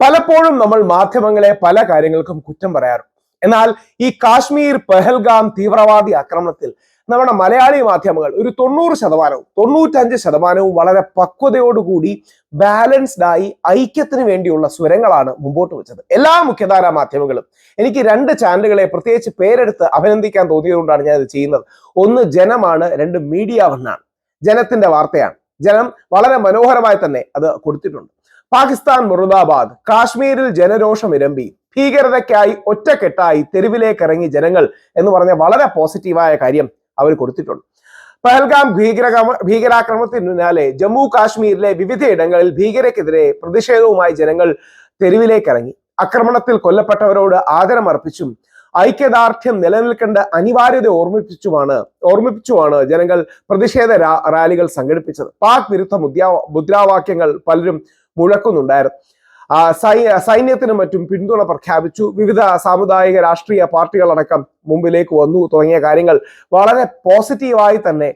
പലപ്പോഴും നമ്മൾ മാധ്യമങ്ങളെ പല കാര്യങ്ങൾക്കും കുറ്റം പറയാറുണ്ട് എന്നാൽ ഈ കാശ്മീർ പെഹൽഗാം തീവ്രവാദി ആക്രമണത്തിൽ നമ്മുടെ മലയാളി മാധ്യമങ്ങൾ ഒരു തൊണ്ണൂറ് ശതമാനവും തൊണ്ണൂറ്റഞ്ച് ശതമാനവും വളരെ പക്വതയോടുകൂടി ബാലൻസ്ഡ് ആയി ഐക്യത്തിന് വേണ്ടിയുള്ള സ്വരങ്ങളാണ് മുമ്പോട്ട് വെച്ചത്. എല്ലാ മുഖ്യധാരാ മാധ്യമങ്ങളും എനിക്ക് രണ്ട് ചാനലുകളെ പ്രത്യേകിച്ച് പേരെടുത്ത് അഭിനന്ദിക്കാൻ തോന്നിയതുകൊണ്ടാണ് ഞാൻ ഇത് ചെയ്യുന്നത്. ഒന്ന് ജനമാണ് രണ്ട് മീഡിയ വണ്ണാണ്. ജനത്തിന്റെ വാർത്തയാണ്. ജനം വളരെ മനോഹരമായി തന്നെ അത് കൊടുത്തിട്ടുണ്ട്. പാകിസ്ഥാൻ മുറുദാബാദ് കാശ്മീരിൽ ജനരോഷം ഇരമ്പി ഭീകരതയ്ക്കായി ഒറ്റക്കെട്ടായി തെരുവിലേക്ക് ഇറങ്ങി ജനങ്ങൾ എന്ന് പറഞ്ഞ വളരെ പോസിറ്റീവായ കാര്യം അവർ കൊടുത്തിട്ടുണ്ട്. പഹൽഗാം ഭീകര ഭീകരാക്രമണത്തിന് പിന്നാലെ ജമ്മു കാശ്മീരിലെ വിവിധയിടങ്ങളിൽ ഭീകരക്കെതിരെ പ്രതിഷേധവുമായി ജനങ്ങൾ തെരുവിലേക്ക് ഇറങ്ങി ആക്രമണത്തിൽ കൊല്ലപ്പെട്ടവരോട് ആദരമർപ്പിച്ചും ഐക്യദാർഢ്യം നിലനിൽക്കേണ്ട അനിവാര്യത ഓർമ്മിപ്പിച്ചുമാണ് ഓർമ്മിപ്പിച്ചുമാണ് ജനങ്ങൾ പ്രതിഷേധ റാലികൾ സംഘടിപ്പിച്ചത്. പാക് വിരുദ്ധ മുദ്രാവാക്യങ്ങൾ പലരും മുഴക്കുന്നുണ്ടായിരുന്നു സൈന്യത്തിനും മറ്റും പിന്തുണ പ്രഖ്യാപിച്ചു. വിവിധ സാമുദായിക രാഷ്ട്രീയ പാർട്ടികളടക്കം മുമ്പിലേക്ക് വന്നു തുടങ്ങിയ കാര്യങ്ങൾ വളരെ പോസിറ്റീവായി തന്നെ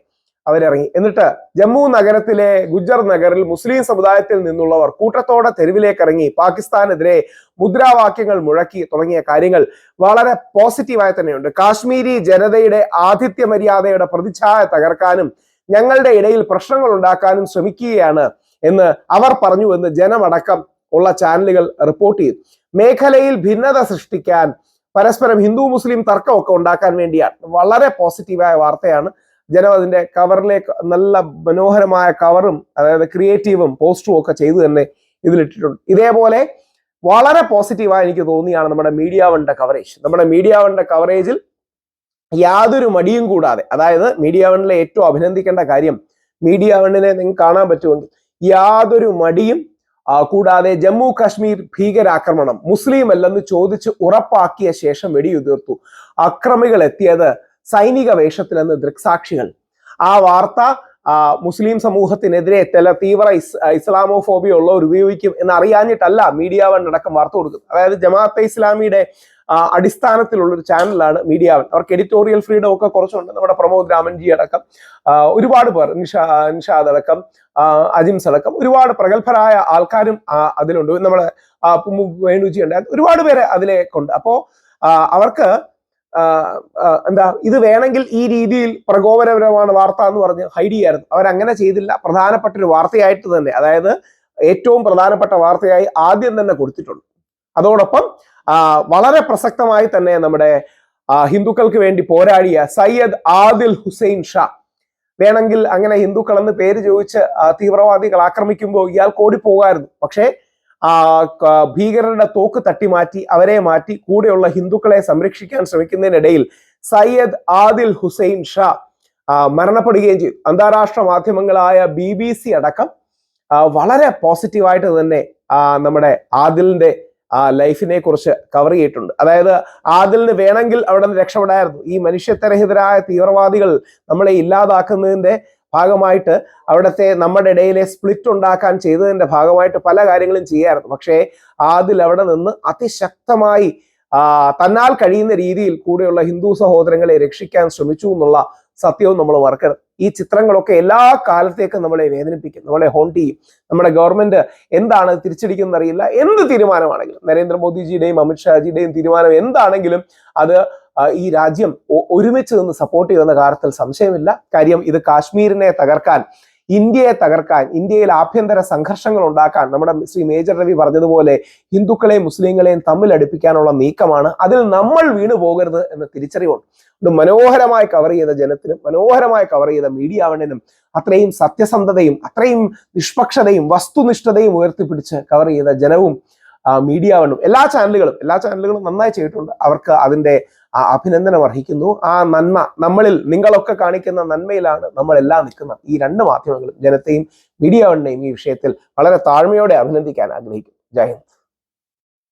അവരിറങ്ങി. എന്നിട്ട് ജമ്മു നഗരത്തിലെ ഗുജർ നഗറിൽ മുസ്ലിം സമുദായത്തിൽ നിന്നുള്ളവർ കൂട്ടത്തോടെ തെരുവിലേക്ക് ഇറങ്ങി പാകിസ്ഥാനെതിരെ മുദ്രാവാക്യങ്ങൾ മുഴക്കി തുടങ്ങിയ കാര്യങ്ങൾ വളരെ പോസിറ്റീവായി തന്നെയുണ്ട്. കാശ്മീരി ജനതയുടെ ആതിഥ്യ മര്യാദയുടെ പ്രതിച്ഛായ തകർക്കാനും ഞങ്ങളുടെ ഇടയിൽ പ്രശ്നങ്ങൾ ഉണ്ടാക്കാനും ശ്രമിക്കുകയാണ് എന്ന് അവർ പറഞ്ഞു എന്ന് ജനമടക്കം ഉള്ള ചാനലുകൾ റിപ്പോർട്ട് ചെയ്തു. മേഖലയിൽ ഭിന്നത സൃഷ്ടിക്കാൻ പരസ്പരം ഹിന്ദു മുസ്ലിം തർക്കമൊക്കെ ഉണ്ടാക്കാൻ വേണ്ടിയാണ്. വളരെ പോസിറ്റീവായ വാർത്തയാണ്. ജനം അതിന്റെ കവറിലേക്ക് നല്ല മനോഹരമായ കവറും അതായത് ക്രിയേറ്റീവും പോസ്റ്ററും ഒക്കെ ചെയ്തു തന്നെ ഇതിലിട്ടിട്ടുണ്ട്. ഇതേപോലെ വളരെ പോസിറ്റീവായി എനിക്ക് തോന്നിയാണ് നമ്മുടെ മീഡിയ വണ്ടിന്റെ കവറേജ് നമ്മുടെ മീഡിയ വണ്ടിന്റെ കവറേജിൽ യാതൊരു മടിയും കൂടാതെ അതായത് മീഡിയ വണ്ണിലെ ഏറ്റവും അഭിനന്ദിക്കേണ്ട കാര്യം മീഡിയ വണ്ണിനെ നിങ്ങൾക്ക് കാണാൻ പറ്റുമെങ്കിൽ യാതൊരു മടിയും കൂടാതെ ജമ്മു കാശ്മീർ ഭീകരാക്രമണം മുസ്ലിം അല്ലെന്ന് ചോദിച്ച് ഉറപ്പാക്കിയ ശേഷം വെടിയുതിർത്തു. അക്രമികൾ എത്തിയത് സൈനിക വേഷത്തിലെന്ന് ദൃക്സാക്ഷികൾ. ആ വാർത്ത മുസ്ലിം സമൂഹത്തിനെതിരെ തല തീവ്ര ഇസ്ലാമോഫോബിയ ഉള്ളവർ ഉപയോഗിക്കും എന്ന് അറിയാഞ്ഞിട്ടല്ല മീഡിയ വൺ അടക്കം വാർത്ത കൊടുക്കുന്നത്. അതായത് ജമാഅത്തെ ഇസ്ലാമിയുടെ അടിസ്ഥാനത്തിലുള്ള ഒരു ചാനലാണ് മീഡിയ വൺ അവർക്ക് എഡിറ്റോറിയൽ ഫ്രീഡം ഒക്കെ കുറച്ചുണ്ട്. നമ്മുടെ പ്രമോദ് രാമൻജി അടക്കം ഒരുപാട് പേർ നിഷാ നിഷാദ് അടക്കം അജിംസ് അടക്കം ഒരുപാട് പ്രഗത്ഭരായ ആൾക്കാരും അതിലുണ്ട്. നമ്മളെ വേണുജി ഉണ്ട്. ഒരുപാട് പേര് അതിലേക്കുണ്ട്. അപ്പോ അവർക്ക് എന്താ ഇത് വേണമെങ്കിൽ ഈ രീതിയിൽ പ്രകോപനപരമാണ് വാർത്ത എന്ന് പറഞ്ഞ് ഹൈഡ് ചെയ്യായിരുന്നു. അവരങ്ങനെ ചെയ്തില്ല. പ്രധാനപ്പെട്ട ഒരു വാർത്തയായിട്ട് തന്നെ അതായത് ഏറ്റവും പ്രധാനപ്പെട്ട വാർത്തയായി ആദ്യം തന്നെ കൊടുത്തിട്ടുണ്ട്. അതോടൊപ്പം വളരെ പ്രസക്തമായി തന്നെ നമ്മുടെ ഹിന്ദുക്കൾക്ക് വേണ്ടി പോരാടിയ സയ്യദ് ആദിൽ ഹുസൈൻ ഷാ. വേണമെങ്കിൽ അങ്ങനെ ഹിന്ദുക്കൾ എന്ന് പേര് ചോദിച്ച് തീവ്രവാദികൾ ആക്രമിക്കുമ്പോൾ ഇയാൾ ഓടിപ്പോകായിരുന്നു. പക്ഷേ ഭീകരരുടെ തോക്ക് തട്ടി മാറ്റി അവരെ മാറ്റി കൂടെയുള്ള ഹിന്ദുക്കളെ സംരക്ഷിക്കാൻ ശ്രമിക്കുന്നതിനിടയിൽ സയ്യദ് ആദിൽ ഹുസൈൻ ഷാ മരണപ്പെടുകയും ചെയ്തു. അന്താരാഷ്ട്ര മാധ്യമങ്ങളായ ബി ബി സി അടക്കം വളരെ പോസിറ്റീവായിട്ട് തന്നെ നമ്മുടെ ആദിലിന്റെ ആ ലൈഫിനെ കുറിച്ച് കവർ ചെയ്തിട്ടുണ്ട്. അതായത് ആദിലിന് വേണമെങ്കിൽ അവിടെ നിന്ന് രക്ഷപ്പെടായിരുന്നു. ഈ മനുഷ്യത്വരഹിതരായ തീവ്രവാദികൾ നമ്മളെ ഇല്ലാതാക്കുന്നതിന്റെ ഭാഗമായിട്ട് അവിടുത്തെ നമ്മുടെ ഇടയിലെ സ്പ്ലിറ്റ് ഉണ്ടാക്കാൻ ചെയ്തതിന്റെ ഭാഗമായിട്ട് പല കാര്യങ്ങളും ചെയ്യായിരുന്നു. പക്ഷേ ആദിൽ അവിടെ നിന്ന് അതിശക്തമായി തന്നാൽ കഴിയുന്ന രീതിയിൽ കൂടെയുള്ള ഹിന്ദു സഹോദരങ്ങളെ രക്ഷിക്കാൻ ശ്രമിച്ചു എന്നുള്ള സത്യവും നമ്മൾ മറക്കണം ഈ ചിത്രങ്ങളൊക്കെ എല്ലാ കാലത്തേക്കും നമ്മളെ വേദനിപ്പിക്കും. നമ്മളെ ഹോണ്ട് ചെയ്യും. നമ്മുടെ ഗവൺമെന്റ് എന്താണ് തിരിച്ചടിക്കുന്ന അറിയില്ല. എന്ത് തീരുമാനമാണെങ്കിലും. നരേന്ദ്രമോദിജിയുടെയും അമിത്ഷാജിയുടെയും തീരുമാനം എന്താണെങ്കിലും അത് ഈ രാജ്യം ഒരുമിച്ച് നിന്ന് സപ്പോർട്ട് ചെയ്യുന്ന കാര്യത്തിൽ സംശയമില്ല. കാര്യം ഇത് കാശ്മീരിനെ തകർക്കാൻ ഇന്ത്യയെ തകർക്കാൻ ഇന്ത്യയിൽ ആഭ്യന്തര സംഘർഷങ്ങൾ ഉണ്ടാക്കാൻ നമ്മുടെ ശ്രീ മേജർ രവി പറഞ്ഞതുപോലെ ഹിന്ദുക്കളെയും മുസ്ലിങ്ങളെയും തമ്മിൽ അടുപ്പിക്കാനുള്ള നീക്കമാണ്. അതിൽ നമ്മൾ വീണു പോകരുത് എന്ന തിരിച്ചറിവുണ്ട്. മനോഹരമായി കവർ ചെയ്ത ജനത്തിനും മനോഹരമായി കവർ ചെയ്ത മീഡിയ വണ്ണിനും അത്രയും സത്യസന്ധതയും അത്രയും നിഷ്പക്ഷതയും വസ്തുനിഷ്ഠതയും ഉയർത്തിപ്പിടിച്ച് കവർ ചെയ്ത ജനവും മീഡിയ വണ്ണും എല്ലാ ചാനലുകളും എല്ലാ ചാനലുകളും നന്നായി ചെയ്തിട്ടുണ്ട്. അവർക്ക് അതിന്റെ അഭിനന്ദനം അർഹിക്കുന്നു. ആ നന്മ നമ്മളിൽ നിങ്ങളൊക്കെ കാണിക്കുന്ന നന്മയിലാണ് നമ്മളെല്ലാം നിൽക്കുന്നത്. ഈ രണ്ട് മാധ്യമങ്ങളും ജനത്തെയും മീഡിയ വണ്ണിനെയും ഈ വിഷയത്തിൽ വളരെ താഴ്മയോടെ അഭിനന്ദിക്കാൻ ആഗ്രഹിക്കുന്നു. ജയ്